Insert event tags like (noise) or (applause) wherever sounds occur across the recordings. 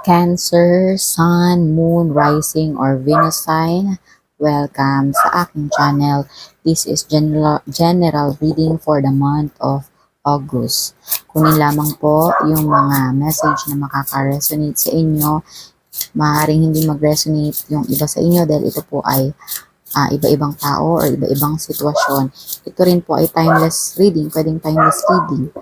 Cancer, Sun, Moon, Rising, or Venus sign, welcome sa aking channel. This is general, reading for the month of August. Kunin lamang po yung mga message na makaka-resonate sa inyo. Maaaring hindi mag-resonate yung iba sa inyo dahil ito po ay ah, iba-ibang tao or iba-ibang sitwasyon. Ito rin po ay timeless reading, pwedeng timeless reading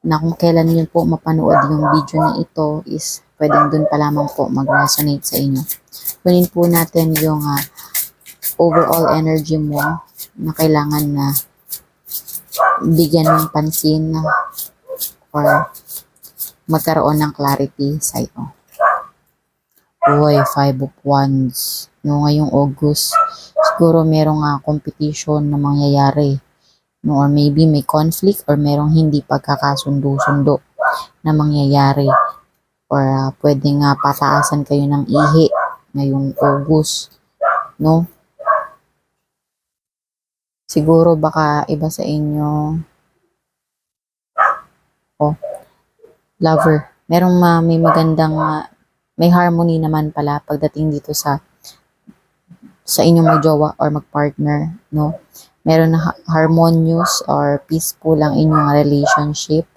na kung kailan nyo po mapanood yung video na ito is pwedeng dun pa lamang po mag-resonate sa inyo. Kunin po natin yung ah, overall energy mo na kailangan na bigyan ng pansin or magkaroon ng clarity sa iyo. Uy, five of wands. No, ngayong August, siguro merong ah, competition na mangyayari. No, or maybe may conflict or merong hindi pagkakasundo-sundo na mangyayari. Or ah, pwedeng nga pataasan kayo ng ihi ngayong August. No? Siguro baka iba sa inyo. Oh, lover. Merong ma- may magandang ah, may harmony naman pala pagdating dito sa sa inyong magjowa or magpartner, no? Meron na ha- harmonious or peaceful ang inyong relationship.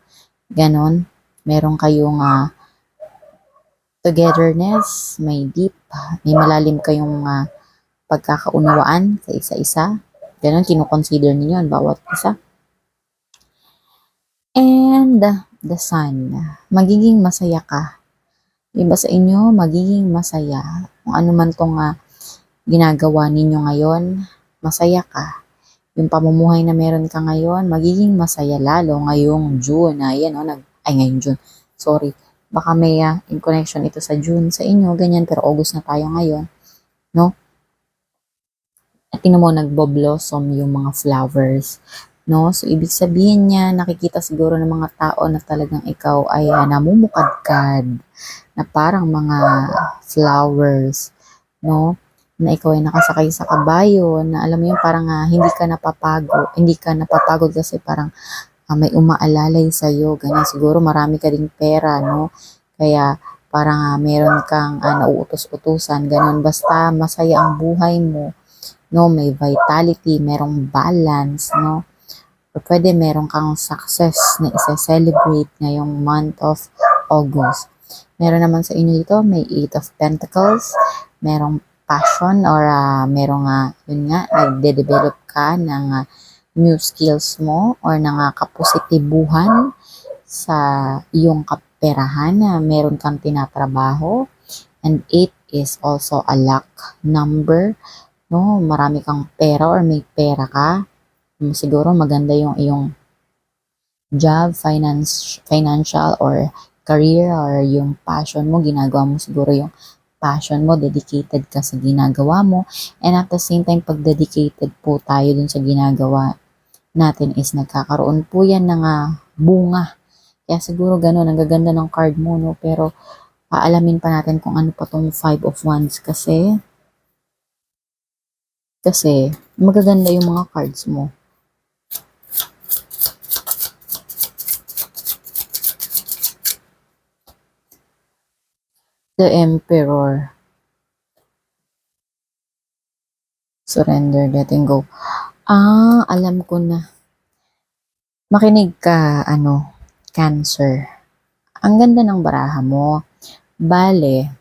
Ganon. Meron kayong ah, togetherness, may deep, may malalim kayong ah, pagkakaunawaan sa isa-isa. Ganon, kinukonsider niyo yun, bawat isa. And the sun, magiging masaya ka. Iba sa inyo, magiging masaya. Kung ano man tong ah, ginagawa ninyo ngayon, masaya ka. Yung pamumuhay na meron ka ngayon, magiging masaya lalo ngayong June. Ayan, oh, nag, ay ngayong June. Sorry. Baka may ah, in connection ito sa June sa inyo, ganyan, pero August na tayo ngayon. No? At tingnan mo, nagbo-blossom yung mga flowers. No? So, ibig sabihin niya, nakikita siguro ng mga tao na talagang ikaw ay ah, namumukadkad na parang mga flowers, no? Na ikaw ay nakasakay sa kabayo, na alam mo yun, parang ah, hindi ka napapago, hindi ka napapagod kasi parang ah, may umaalalay sa'yo, ganyan. Siguro marami ka ding pera, no? Kaya parang ah, meron kang ah, nauutos-utusan, ganun. Basta masaya ang buhay mo, no? May vitality, merong balance, no? Or pwede meron kang success na isa-celebrate ngayong month of August. Meron naman sa inyo dito, may Eight of Pentacles, merong passion or ah, merong uh, yun nga, nagde-develop ka ng ah, new skills mo or ng uh, kapositibuhan sa iyong kaperahan na meron kang tinatrabaho. And eight is also a luck number. No, marami kang pera or may pera ka. Siguro maganda yung iyong job, finance, financial or career or yung passion mo, ginagawa mo siguro yung passion mo, dedicated ka sa ginagawa mo. And at the same time, pag dedicated po tayo dun sa ginagawa natin is nagkakaroon po yan ng ah, bunga. Kaya siguro ganun, ang gaganda ng card mo, no? Pero paalamin pa natin kung ano pa tong five of wands kasi kasi magaganda yung mga cards mo. The Emperor. Surrender, letting go. Ah, alam ko na. Makinig ka, ano, Cancer. Ang ganda ng baraha mo. Bale,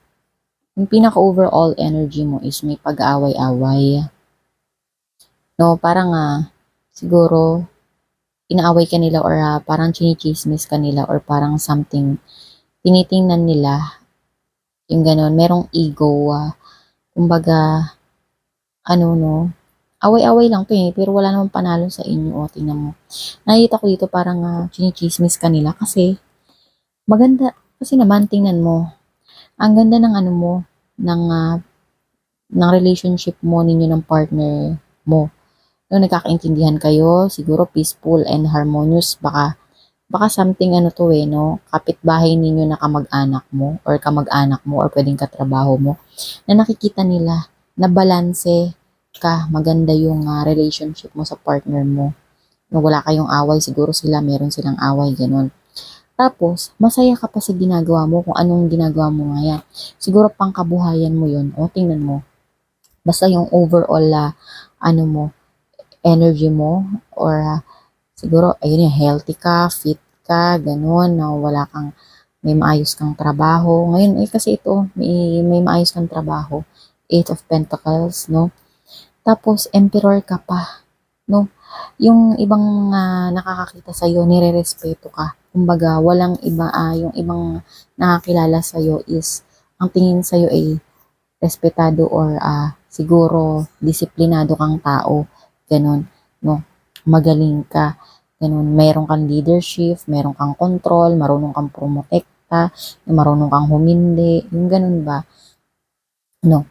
yung pinaka-overall energy mo is may pag-aaway-away. No, parang ah, siguro, inaaway ka nila or ah, parang chinichismis ka nila or parang something, tinitingnan nila yung ganon, merong ego, ah, kumbaga, ano no, away-away lang to eh, pero wala namang panalo sa inyo, o, tingnan mo. Nakikita ko dito parang uh, chinichismis kanila kasi, maganda, kasi naman, tingnan mo, ang ganda ng ano mo, ng, ah, ng relationship mo ninyo ng partner mo. No, nagkakaintindihan kayo, siguro peaceful and harmonious, baka baka something ano to eh, no? Kapitbahay ninyo na kamag-anak mo or kamag-anak mo or pwedeng katrabaho mo na nakikita nila na balanse ka, maganda yung ah, relationship mo sa partner mo. No, wala kayong away, siguro sila meron silang away, ganun. Tapos, masaya ka pa sa ginagawa mo kung anong ginagawa mo ngayon. Siguro pang kabuhayan mo yun. O, tingnan mo. Basta yung overall, ah, ano mo, energy mo, or ah, siguro, ayun yung healthy ka, fit ka, ganun, na wala kang, may maayos kang trabaho. Ngayon, eh, kasi ito, may, may maayos kang trabaho. Eight of Pentacles, no? Tapos, Emperor ka pa, no? Yung ibang ah, nakakakita sa'yo, nire-respeto ka. Kumbaga, walang iba, ah, yung ibang nakakilala sa'yo is, ang tingin sa'yo ay respetado or ah, siguro disiplinado kang tao. Ganun, no? Magaling ka. Ganun, meron kang leadership, meron kang control, marunong kang promotekta, marunong kang humindi, yung ganun ba? No?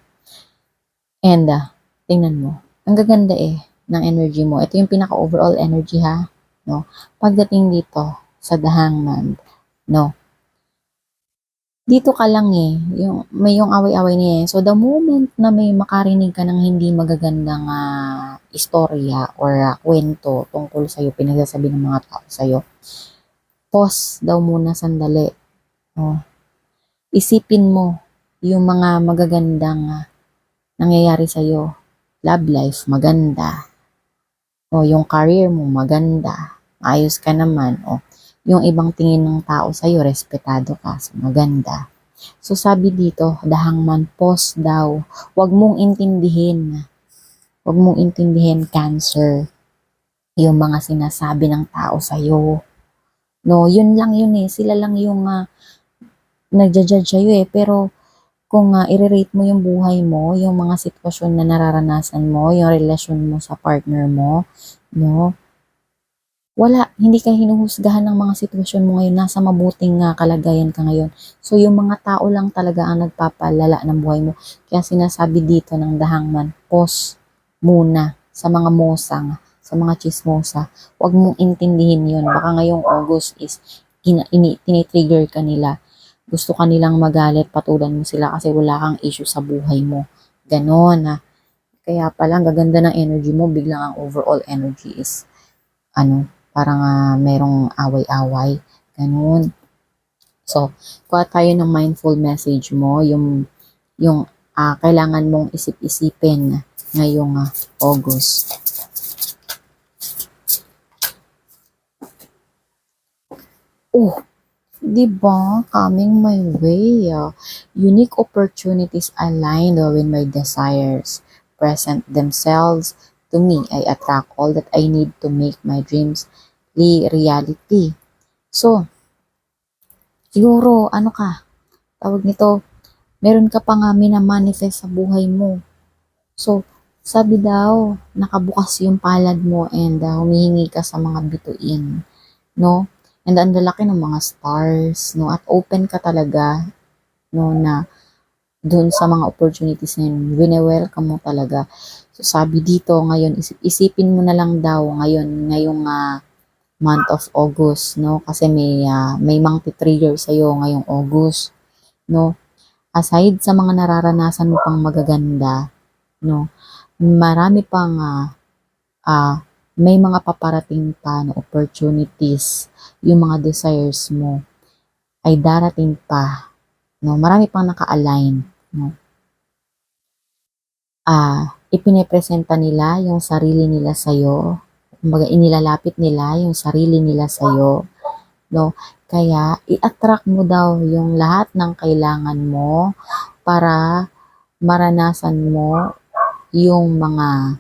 And, ah, tingnan mo, ang gaganda eh, ng energy mo. Ito yung pinaka-overall energy ha, no? Pagdating dito, sa The Hangman, no? Dito ka lang eh, yung, may yung away-away niya eh. So, the moment na may makarinig ka ng hindi magagandang ah, istorya or ah, kwento tungkol sa'yo, pinagsasabi ng mga tao sa'yo, pause daw muna sandali. Oh. Isipin mo yung mga magagandang ah, nangyayari sa'yo. Love life, maganda. O, yung career mo, maganda. Ayos ka naman. O, yung ibang tingin ng tao sa'yo, respetado ka. So, maganda. So, sabi dito, the hangman, pause daw. Huwag mong intindihin. Huwag mong intindihin cancer. Yung mga sinasabi ng tao sa'yo. No, yun lang yun eh. Sila lang yung uh, nagja-judge sa'yo eh. Pero, kung uh, i-rate mo yung buhay mo, yung mga sitwasyon na nararanasan mo, yung relasyon mo sa partner mo, no? Wala, hindi ka hinuhusgahan ng mga sitwasyon mo ngayon, nasa mabuting uh, kalagayan ka ngayon. So, yung mga tao lang talaga ang nagpapalala ng buhay mo. Kaya sinasabi dito ng dahangman, pause muna sa mga mosang, sa mga chismosa. Huwag mong intindihin yun. Baka ngayong August is gina, ini, tinitrigger ka nila gusto ka nilang magalit, patulan mo sila kasi wala kang issue sa buhay mo. Ganon na. Kaya pala, ang gaganda ng energy mo, biglang ang overall energy is, ano, parang uh, merong away-away. Ganon. So, kuha tayo ng mindful message mo, yung, yung uh, kailangan mong isip-isipin ngayong uh, August. Oh, di ba? Coming my way. Uh, unique opportunities align with my desires. Present themselves to me. I attract all that I need to make my dreams li reality. So, siguro, ano ka? Tawag nito, meron ka pa nga minamanifest sa buhay mo. So, sabi daw, nakabukas yung palad mo and uh, humihingi ka sa mga bituin. No? And ang lalaki ng mga stars, no? At open ka talaga, no, na doon sa mga opportunities na yun, wine-welcome mo talaga. So, sabi dito ngayon, isip, isipin mo na lang daw ngayon, ngayong uh, month of August, no? Kasi may, uh, may mga trigger sa'yo ngayong August, no? Aside sa mga nararanasan mo pang magaganda, no? Marami pang uh, uh, may mga paparating pa na opportunities, yung mga desires mo ay darating pa. No? Marami pang naka-align. No? Ah, ipinipresenta nila yung sarili nila sa'yo. Kumbaga, inilalapit nila yung sarili nila sa'yo. No? Kaya, i-attract mo daw yung lahat ng kailangan mo para maranasan mo yung mga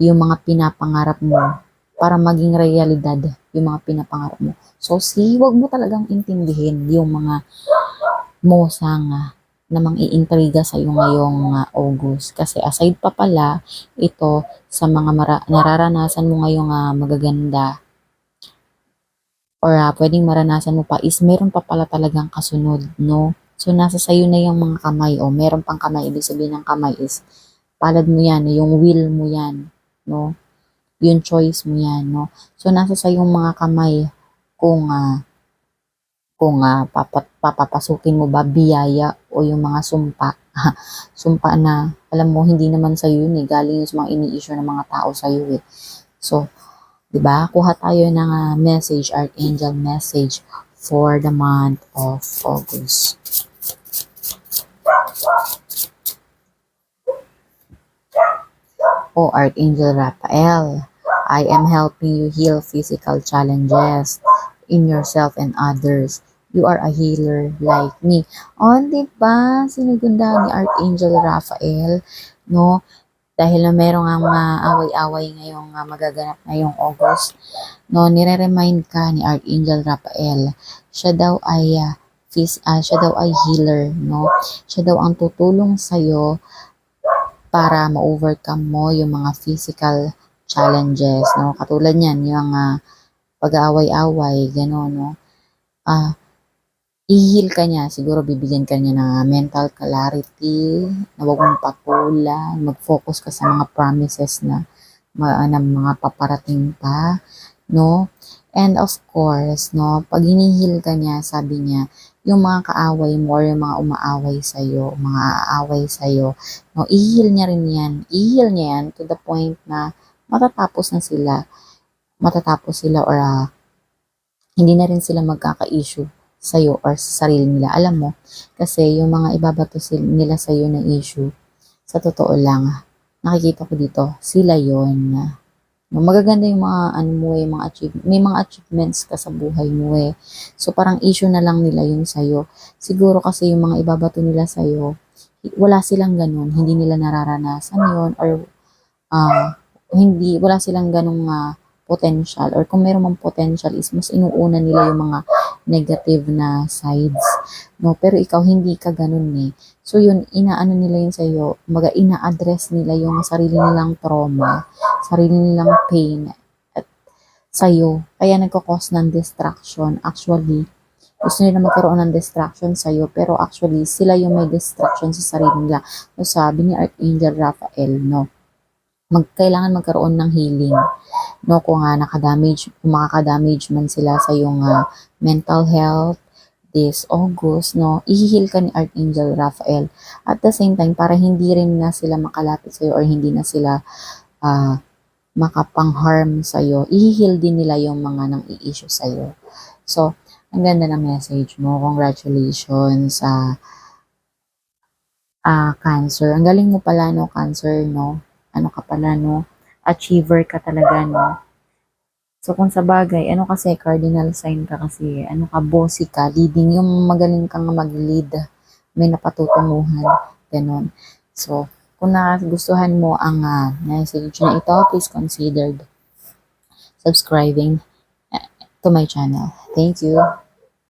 yung mga pinapangarap mo para maging realidad yung mga pinapangarap mo. So, see, wag mo talagang intindihin yung mga mosang uh, na mang iintriga sa iyo ngayong uh, August. Kasi aside pa pala, ito sa mga mara- nararanasan mo ngayong uh, magaganda or uh, pwedeng maranasan mo pa is meron pa pala talagang kasunod, no? So, nasa sayo na yung mga kamay o meron pang kamay. Ibig sabihin ng kamay is palad mo yan, yung will mo yan no? Yung choice mo yan, no? So, nasa sa yung mga kamay kung uh, kung uh, papat, papapasukin mo ba biyaya o yung mga sumpa. (laughs) sumpa na, alam mo, hindi naman sa yun eh. Galing yun sa mga ini-issue ng mga tao sa iyo eh. So, 'di ba? Kuha tayo ng uh, message, archangel message for the month of August. O Archangel Raphael, I am helping you heal physical challenges in yourself and others. You are a healer like me. O, di ba? Sinugunda ni Archangel Raphael, no? Dahil na merong nga mga away-away ngayong uh, magaganap ngayong August, no? Nire-remind ka ni Archangel Raphael. Siya daw ay uh, phys- ah, siya daw ay healer, no? Siya daw ang tutulong sa'yo para ma-overcome mo yung mga physical challenges, no? Katulad niyan, yung uh, pag-aaway-away, gano'n, no? Ah, i-heal ka niya, siguro bibigyan ka niya ng mental clarity, na huwag mong patulan, mag-focus ka sa mga promises na, ma- na mga paparating pa, no? And of course, no, pag hinihil ka niya, sabi niya, yung mga kaaway mo or yung mga umaaway sa'yo, mga aaway sa'yo, no, i-heal niya rin yan. I-heal niya yan to the point na matatapos na sila. Matatapos sila or ah, hindi na rin sila magkaka-issue sa'yo or sa sarili nila. Alam mo, kasi yung mga ibabato nila sa'yo na issue, sa totoo lang, nakikita ko dito, sila yon magaganda yung mga ano mo eh, mga achieve, may mga achievements ka sa buhay mo eh. So parang issue na lang nila yun sa'yo. Siguro kasi yung mga ibabato nila sa'yo, wala silang ganun, hindi nila nararanasan yon or ah, hindi, wala silang ganung ah, potential or kung meron mang potential is mas inuuna nila yung mga negative na sides. No, pero ikaw hindi ka ganun eh. So yun, inaano nila yun sa'yo, maga ina-address nila yung sarili nilang trauma, sarili nilang pain at sa'yo. Kaya nagkakos ng distraction. Actually, gusto nila magkaroon ng distraction sa'yo, pero actually, sila yung may distraction sa sarili nila. So sabi ni Archangel Raphael, no, mag, kailangan magkaroon ng healing. No, kung nga nakadamage, kung makakadamage man sila sa yung ah, mental health, this August, no, i-heal ka ni Archangel Raphael. At the same time, para hindi rin na sila makalapit sa'yo or hindi na sila ah, makapang-harm sa'yo, i-heal din nila yung mga nang i-issue sa'yo. So, ang ganda ng message mo. Congratulations sa ah cancer. Ang galing mo pala, no, cancer, no? Ano ka pala, no? Achiever ka talaga, no? So, kung sa bagay, ano kasi, cardinal sign ka kasi, ano ka, bossy ka, leading, yung magaling kang mag-lead, may napatutunguhan, ganun. So, kung nagustuhan mo ang ah, message na ito, please consider subscribing eh, to my channel. Thank you.